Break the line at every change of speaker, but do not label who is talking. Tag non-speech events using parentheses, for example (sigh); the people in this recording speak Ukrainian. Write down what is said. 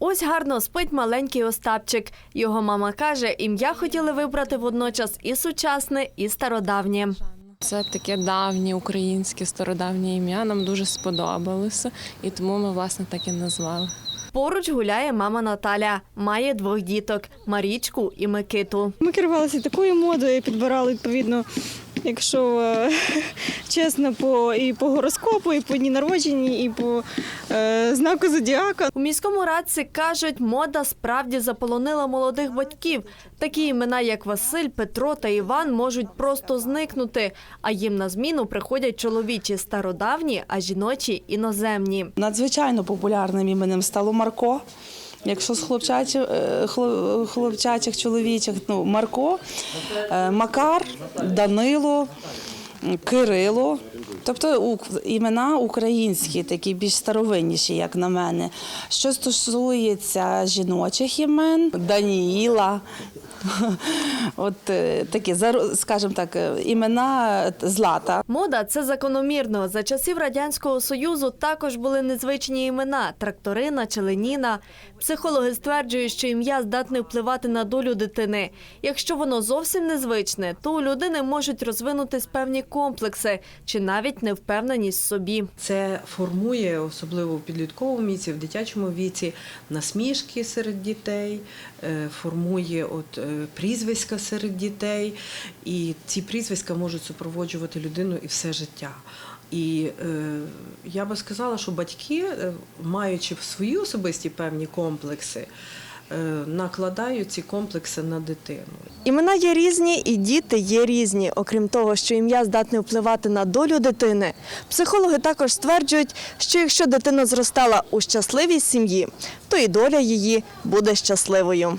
Ось гарно спить маленький Остапчик. Його мама каже, ім'я хотіли вибрати водночас і сучасне, і стародавнє.
Це таке давнє українське стародавнє ім'я. Нам дуже сподобалося, і тому ми власне так і назвали.
Поруч гуляє мама Наталя. Має двох діток Марічку і Микиту.
Ми керувалися такою модою, підбирали відповідно, якщо е, (laughs) чесно, по і по гороскопу, і по дні народження, і по е, знаку зодіака.
У міському радці кажуть, мода справді заполонила молодих батьків. Такі імена, як Василь, Петро та Іван, можуть просто зникнути. А їм на зміну приходять чоловічі стародавні, а жіночі іноземні.
Надзвичайно популярним іменем стало Марко. Якщо з хлопчачих, е, хлопчачих чоловічих, ну Марко, е, Макар, Данило, Кирило. Тобто імена українські, такі більш старовинніші, як на мене. Що стосується жіночих імен, Даніїла, от е, такі, скажімо так, е, імена Злата.
Мода це закономірно. За часів радянського союзу також були незвичні імена: тракторина, челеніна. Психологи стверджують, що ім'я здатне впливати на долю дитини. Якщо воно зовсім незвичне, то у людини можуть розвинутись певні комплекси чи навіть невпевненість в собі.
Це формує, особливо в підлітковому віці, в дитячому віці, насмішки серед дітей, е, формує от, е, прізвиська серед дітей, і ці прізвиська можуть супроводжувати людину і все життя. І е, я би сказала, що батьки, е, маючи свої особисті певні комплекси, е, накладають ці комплекси на дитину.
Імена є різні, і діти є різні. Окрім того, що ім'я здатне впливати на долю дитини. Психологи також стверджують, що якщо дитина зростала у щасливій сім'ї, то і доля її буде щасливою.